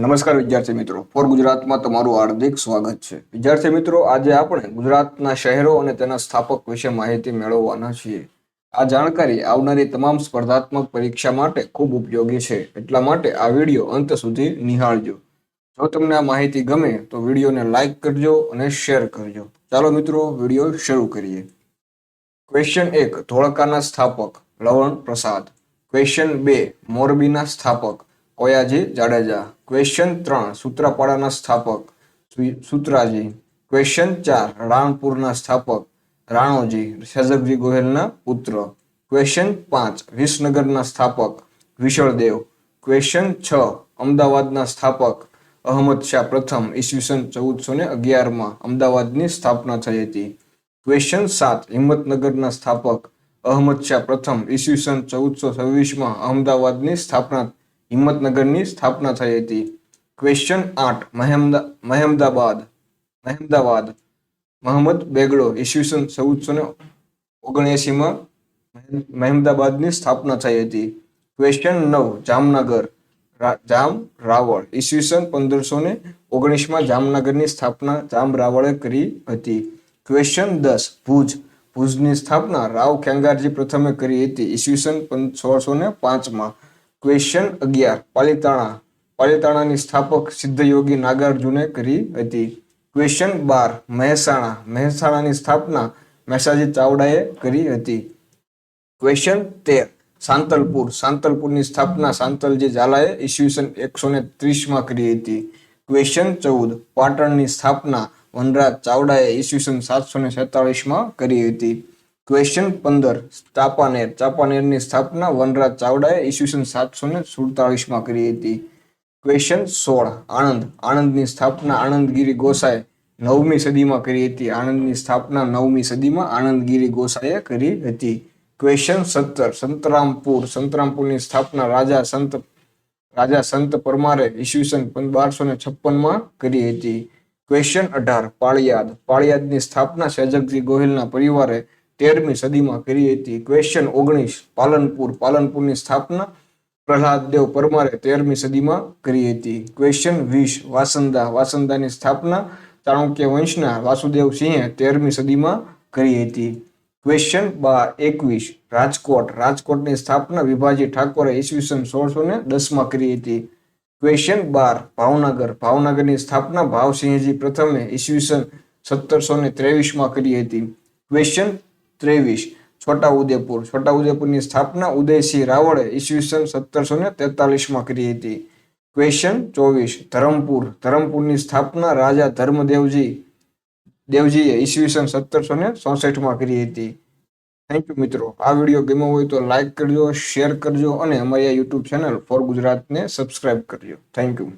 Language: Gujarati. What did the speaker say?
નમસ્કાર વિદ્યાર્થી મિત્રો. ફોર ગુજરાતમાં તમારું હાર્દિક સ્વાગત છે. વિદ્યાર્થી મિત્રો, આજે આપણે ગુજરાતના શહેરો અને તેના સ્થાપક વિશે માહિતી મેળવવાના છીએ. આ જાણકારી આવનારી તમામ સ્પર્ધાત્મક પરીક્ષા માટે ખૂબ ઉપયોગી છે. એટલા માટે આ વીડિયો અંત સુધી નિહાળજો. જો તમને આ માહિતી ગમે, તો વિડીયોને લાઇક કરજો અને શેર કરજો. ચાલો મિત્રો, વીડિયો શરૂ કરીએ. ક્વેશ્ચન એક, ધોળકાના સ્થાપક લવણ પ્રસાદ. ક્વેશ્ચન બે, મોરબીના સ્થાપક કોયાજી જાડેજા. ક્વેશ્ચન ત્રણ, સૂત્રાપાડાના સ્થાપક. સૂત્રાજી. ક્વેશ્ચન ચાર, રાણપુરના સ્થાપક. રાણોજી સેજકજી ગોહિલના પુત્ર. ક્વેશ્ચન પાંચ, વિસનગરના સ્થાપક. વિશળદેવ. ક્વેશ્ચન છ, અમદાવાદના સ્થાપક. અહમદ શાહ પ્રથમ ઈસવીસન ચૌદસો ને અગિયારમાં અમદાવાદની સ્થાપના થઈ હતી. ક્વેશ્ચન સાત, હિંમતનગરના સ્થાપક. અહમદ શાહ પ્રથમ ઈસવીસન ચૌદસો છવ્વીસમાં અમદાવાદની સ્થાપના હિંમતનગરની સ્થાપના થઈ હતી. ક્વેશ્ચન આઠ, મહેમદા, મહેમદાબાદ, મહેમદાવાદ મહમ્મદ બેગડો, ઈસવીસન ચૌદસો ને ઓગણએંસીમાં મહેમદાબાદની સ્થાપના થઈ હતી. ક્વેશ્ચન નવ, જામનગર જામ રાવળ, ઈસવીસન પંદરસો ને ઓગણીસમાં જામનગરની સ્થાપના જામ રાવળે કરી હતી. ક્વેશ્ચન દસ, ભુજ, ભુજની સ્થાપના રાવ ખેંગારજી પ્રથમે કરી હતી, ઈસવીસન સોળસો ને પાંચમાં. ક્વેશ્ચન અગિયાર. પાલિતાણા. પાલિતાણાની સ્થાપક સિદ્ધયોગી નાગાર્જુને કરી હતી. ક્વેશ્ચન બાર. મહેસાણા. મહેસાણાની સ્થાપના મહેસાજી ચાવડાએ કરી હતી. ક્વેશ્ચન તેર. સાંતલપુર. સાંતલપુરની સ્થાપના સાંતલજી ઝાલાએ ઈસવીસન એકસો ને ત્રીસમાં કરી હતી. ક્વેશ્ચન ચૌદ. પાટણની સ્થાપના વનરાજ ચાવડાએ ઈસવીસન સાતસો ને સેતાળીસમાં કરી હતી. ક્વેશ્ચન પંદર. ચાપાનેર ચાપાનેરની સ્થાપના વનરાજ ચાવડાએ ઈસવીસન સાતસો ને સુડતાળીસમાં કરી હતી. ક્વેશ્ચન સોળ. આણંદ. આણંદની સ્થાપના આણંદગીરી ગોસાએ નવમી સદીમાં કરી હતી. આણંદની સ્થાપના નવમી સદીમાં આણંદગીરી ગોસાએ કરી હતી. ક્વેશ્ચન સત્તર. સંતરામપુર. સંતરામપુરની સ્થાપના રાજા સંત રાજા સંત પરમારે ઈસવીસન બારસો ને છપ્પનમાં કરી હતી. ક્વેશ્ચન અઢાર. પાળિયાદ. પાળિયાદની સ્થાપના સેજકજી ગોહિલના પરિવારે તેરમી સદીમાં કરી હતી. ક્વેશ્ચન ઓગણીસ, પાલનપુર. પાલનપુરની સ્થાપના પ્રહલાદદેવ પરમારે તેરમી સદીમાં કરી હતી. ક્વેશ્ચન વીસ, વાસંદા. વાસંદાની સ્થાપના ચાણક્ય વંશના વાસુદેવ સિંહે તેરમી સદીમાં કરી હતી. ક્વેશ્ચન બા એકવીસ, રાજકોટ. રાજકોટની સ્થાપના વિભાજી ઠાકોરે ઈસવીસન સોળસો ને દસમાં કરી હતી. ક્વેશ્ચન બાર, ભાવનગર. ભાવનગરની સ્થાપના ભાવસિંહજી પ્રથમે ઈસવીસન સત્તરસો ને ત્રેવીસમાં કરી હતી. ક્વેશ્ચન ત્રેવીસ છોટા ઉદયપુર છોટા ઉદેપુરની સ્થાપના ઉદયસિંહ રાવળે ઈસવીસન સત્તરસો ને તેતાલીસમાં કરી હતી. ક્વેશ્ચન ચોવીસ, ધરમપુર. ધરમપુરની સ્થાપના રાજા ધર્મદેવજી, દેવજીએ ઈસવીસન સત્તરસો ને ચોસઠમાં કરી હતી. થેન્ક યુ મિત્રો. આ વીડિયો ગમ્યો હોય તો લાઈક કરજો શેર કરજો અને અમારી આ યુટ્યુબ ચેનલ ફોર ગુજરાતને સબસ્ક્રાઇબ કરજો. Thank you